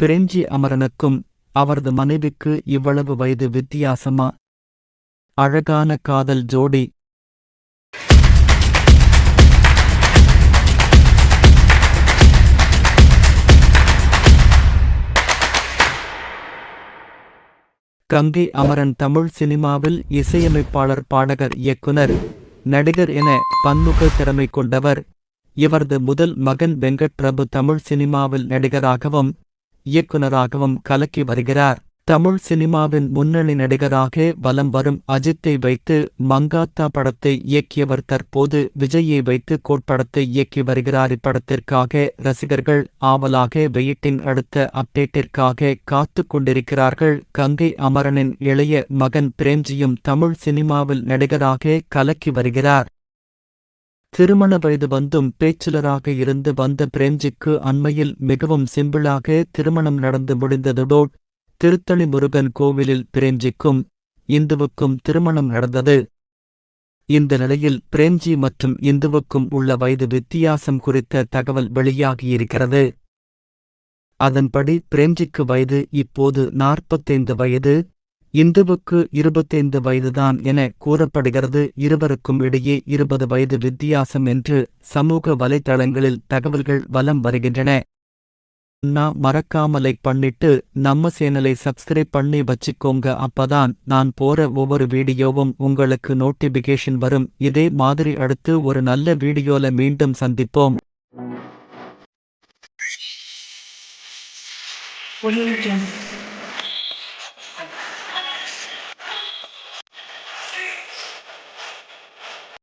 பிரெஞ்சி அமரனுக்கும் அவரது மனைவிக்கு இவ்வளவு வயது வித்தியாசமா? அழகான காதல் ஜோடி. கங்கை அமரன் தமிழ் சினிமாவில் இசையமைப்பாளர் பாடகர் இயக்குனர் நடிகர் என பன்முக திறமை கொண்டவர். இவரது முதல் மகன் வெங்கட் பிரபு தமிழ் சினிமாவில் நடிகராகவும் இயக்குனராகவும் கலக்கி வருகிறார். தமிழ் சினிமாவின் முன்னணி நடிகராக வலம் வரும் அஜித்தை வைத்து மங்காத்தா படத்தை இயக்கியவர் தற்போது விஜயை வைத்து கோட்படத்தை இயக்கி வருகிறார். இப்படத்திற்காக ரசிகர்கள் ஆவலாக வெயிட்டின் அடுத்த அப்டேட்டிற்காக காத்து கொண்டிருக்கிறார்கள். கங்கை அமரனின் இளைய மகன் பிரேம்ஜியும் தமிழ் சினிமாவில் நடிகராக கலக்கி வருகிறார். திருமண வயது வந்தும் பேச்சுலராக இருந்து வந்த பிரேம்ஜிக்கு அண்மையில் மிகவும் சிம்பிளாக திருமணம் நடந்து முடிந்ததோடு திருத்தணி முருகன் கோவிலில் பிரேம்ஜிக்கும் இந்துவுக்கும் திருமணம் நடந்தது. இந்த நிலையில் பிரேம்ஜி மற்றும் இந்துவுக்கும் உள்ள வயது வித்தியாசம் குறித்த தகவல் வெளியாகியிருக்கிறது அதன்படி பிரேம்ஜிக்கு வயது இப்போது நாற்பத்தைந்து வயது. இந்துவுக்கு இருபத்தைந்து வயதுதான் என கூறப்படுகிறது. இருவருக்கும் இடையே இருபது வயது வித்தியாசம் என்று சமூக வலைதளங்களில் தகவல்கள் வலம் வருகின்றன. நான் மறக்காம லைக் பண்ணிட்டு நம்ம சேனலை சப்ஸ்கிரைப் பண்ணி வச்சுக்கோங்க. அப்பதான் நான் போற ஒவ்வொரு வீடியோவும் உங்களுக்கு நோட்டிபிகேஷன் வரும். இதே மாதிரி அடுத்து ஒரு நல்ல வீடியோல மீண்டும் சந்திப்போம். Audio Jungle.